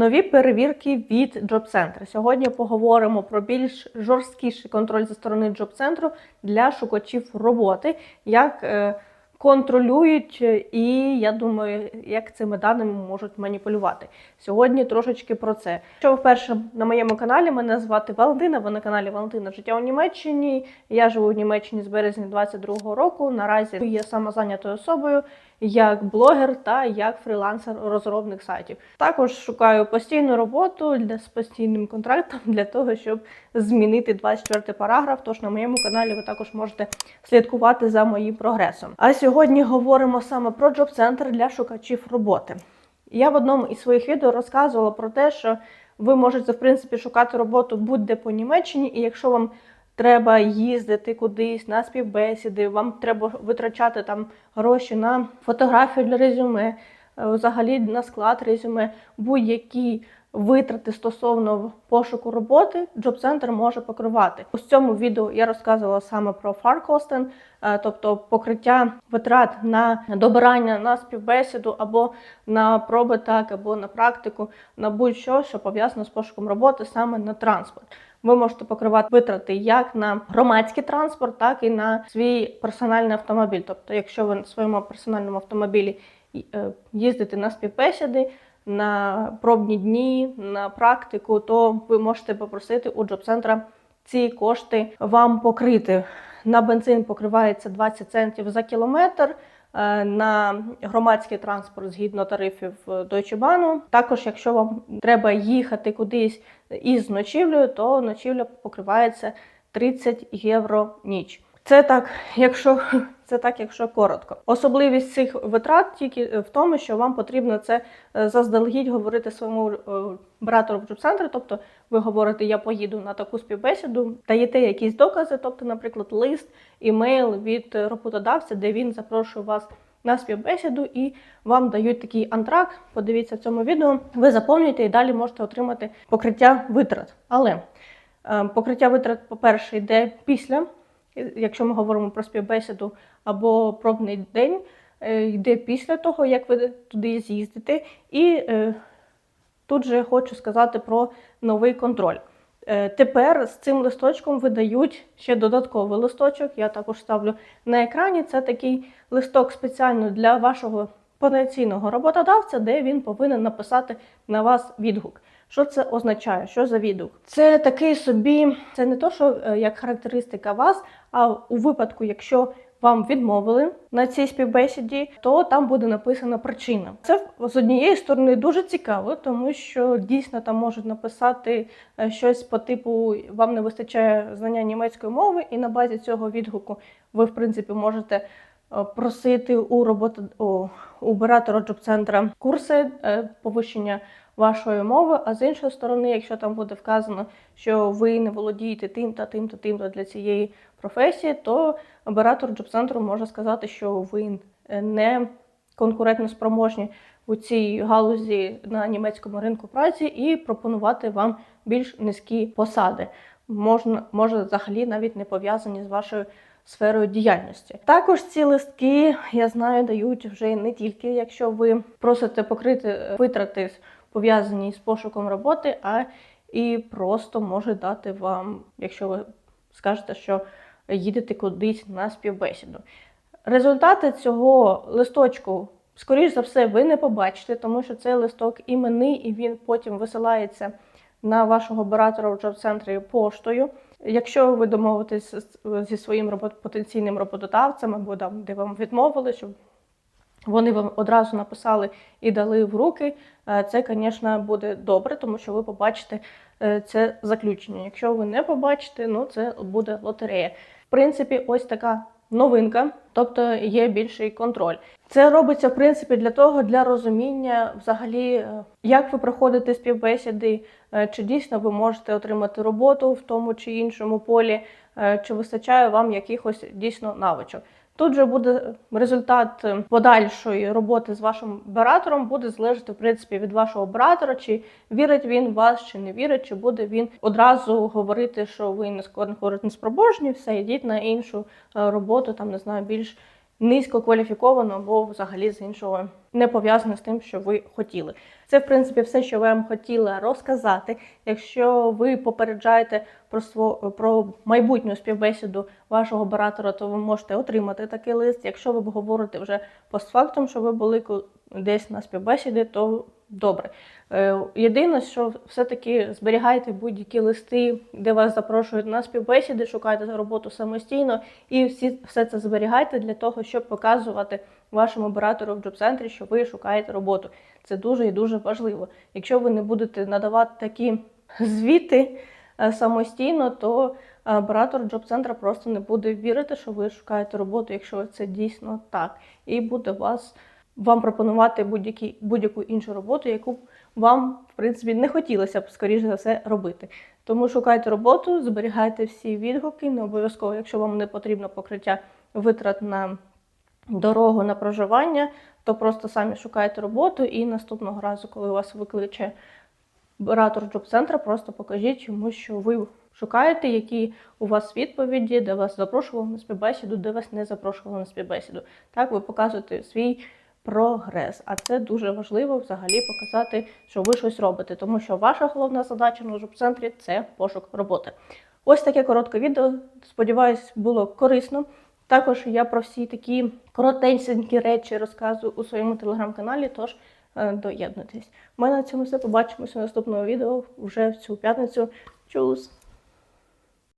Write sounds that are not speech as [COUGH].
Нові перевірки від джоб-центра. Сьогодні поговоримо про більш жорсткіший контроль зі сторони Джоб-центру для шукачів роботи, як е, контролюють е, і я думаю, як цими даними можуть маніпулювати. Сьогодні трошечки про це. Що вперше на моєму каналі, мене звати Валентина. Ви на каналі Валентина Життя у Німеччині. Я живу в Німеччині з березня 22-го року. Наразі є самозайнятою особою як блогер та як фрілансер-розробник сайтів. Також шукаю постійну роботу для з постійним контрактом для того, щоб змінити 24 параграф. Тож на моєму каналі ви також можете слідкувати за моїм прогресом. А сьогодні говоримо саме про джоб-центр для шукачів роботи. Я в одному із своїх відео розказувала про те, що ви можете в принципі шукати роботу будь-де по Німеччині, і якщо вам треба їздити кудись на співбесіди, вам треба витрачати там гроші на фотографію для резюме, е, взагалі на склад резюме, будь-які витрати стосовно пошуку роботи, джоб-центр може покривати. У цьому відео я розказувала саме про фаркостен, тобто покриття витрат на добирання на співбесіду або на проби так, або на практику, на будь-що, що пов'язано з пошуком роботи саме на транспорт. Ви можете покривати витрати як на громадський транспорт, так і на свій персональний автомобіль. Тобто, якщо ви на своєму персональному автомобілі е, їздите на співбесіди, на пробні дні, на практику, то ви можете попросити у джоб-центра ці кошти вам покрити. На бензин покривається 20 центів за кілометр. Е, на громадський транспорт згідно тарифів Deutsche Bahn. Також, якщо вам треба їхати кудись із ночівлею, то ночівля покривається 30 євро ніч. Це так, якщо [LAUGHS] це так, якщо коротко. Особливість цих витрат тільки в тому, що вам потрібно це е, заздалегідь говорити своєму е, братору в джоб-центрі, тобто ви говорите, я поїду на таку співбесіду, даєте якісь докази, тобто, наприклад, лист, імейл від роботодавця, де він запрошує вас. На співбесіду і вам дають такий антракт. Подивіться в цьому відео. Ви заповнюєте і далі можете отримати покриття витрат. Але е, покриття витрат, по-перше, йде після якщо ми говоримо про співбесіду або пробний день, е, йде після того, як ви туди з'їздите. І е, тут же хочу сказати про новий контроль. Е, тепер з цим листочком видають ще додатковий листочок. Я також ставлю на екрані. Це такий листок спеціально для вашого потенційного роботодавця, де він повинен написати на вас відгук. Що це означає? Що за відгук? Це такий собі, це не то, що е, як характеристика вас, а у випадку, якщо вам відмовили на цій співбесіді, то там буде написана причина. Це з однієї сторони дуже цікаво, тому що дійсно там можуть написати е, щось по типу вам не вистачає знання німецької мови, і на базі цього відгуку ви, в принципі, можете просити у роботи оператора джоб-центра курси повищення вашої мови. А з іншої сторони, якщо там буде вказано, що ви не володієте тим та тим та тим та для цієї професії, то оператор джоб-центру може сказати, що ви не конкурентно спроможні у цій галузі на німецькому ринку праці і пропонувати вам більш низькі посади. Можна може взагалі навіть не пов'язані з вашою сферою діяльності. Також ці листки я знаю дають вже не тільки якщо ви просите покрити витрати пов'язані з пошуком роботи, а і просто може дати вам, якщо ви скажете, що їдете кудись на співбесіду. Результати цього листочку, скоріш за все, ви не побачите, тому що цей листок іменний, і він потім висилається на вашого оператора в джоб-центрі поштою. Якщо ви домовитесь зі своїм робот, потенційним роботодавцем або там, де вам відмовили, щоб вони вам одразу написали і дали в руки. Е, це, звісно, буде добре, тому що ви побачите е, це заключення. Якщо ви не побачите, ну це буде лотерея. В принципі, ось така новинка, тобто є більший контроль. Це робиться в принципі для того, для розуміння, взагалі, е, як ви проходите співбесіди, чи дійсно ви можете отримати роботу в тому чи іншому полі, чи вистачає вам якихось дійсно навичок. Тут же буде результат е, подальшої роботи з вашим оператором, буде залежати в принципі від вашого оператора, чи вірить він в вас, чи не вірить, чи буде він одразу говорити, що ви не не спроможні, все йдіть на іншу е, роботу, там не знаю, більш низько кваліфіковано або взагалі з іншого не пов'язане з тим, що ви хотіли. Це, в принципі, все, що я вам хотіла розказати. Якщо ви попереджаєте про сво, про майбутню співбесіду вашого оператора, то ви можете отримати такий лист. Якщо ви говорите вже постфактум, що ви були десь на співбесіді, то добре. Е, Єдине, що все-таки зберігайте будь-які листи, де вас запрошують на співбесіди, шукайте роботу самостійно, і всі все це зберігайте для того, щоб показувати вашому оператору в джоб-центрі, що ви шукаєте роботу. Це дуже і дуже важливо. Якщо ви не будете надавати такі звіти е, самостійно, то оператор джоб-центра просто не буде вірити, що ви шукаєте роботу, якщо це дійсно так, і буде вас вам пропонувати будь-яку іншу роботу, яку вам в принципі не хотілося б скоріше за все робити. Тому шукайте роботу, зберігайте всі відгуки, не обов'язково, якщо вам не потрібно покриття витрат на дорогу на проживання, то просто самі шукайте роботу і наступного разу, коли вас викличе оператор джоб-центра, просто покажіть йому, що ви шукаєте, які у вас відповіді, де вас запрошували на співбесіду, де вас не запрошували на співбесіду. Так, ви показуєте свій прогрес. А це дуже важливо взагалі показати, що ви щось робите, тому що ваша головна задача на джоб-центрі це пошук роботи. Ось таке коротке відео. Сподіваюсь, було корисно. Також я про всі такі коротенькі речі розказую у своєму телеграм-каналі, тож е, доєднуйтесь. Ми на цьому все побачимося в наступному відео вже в цю п'ятницю. Чус!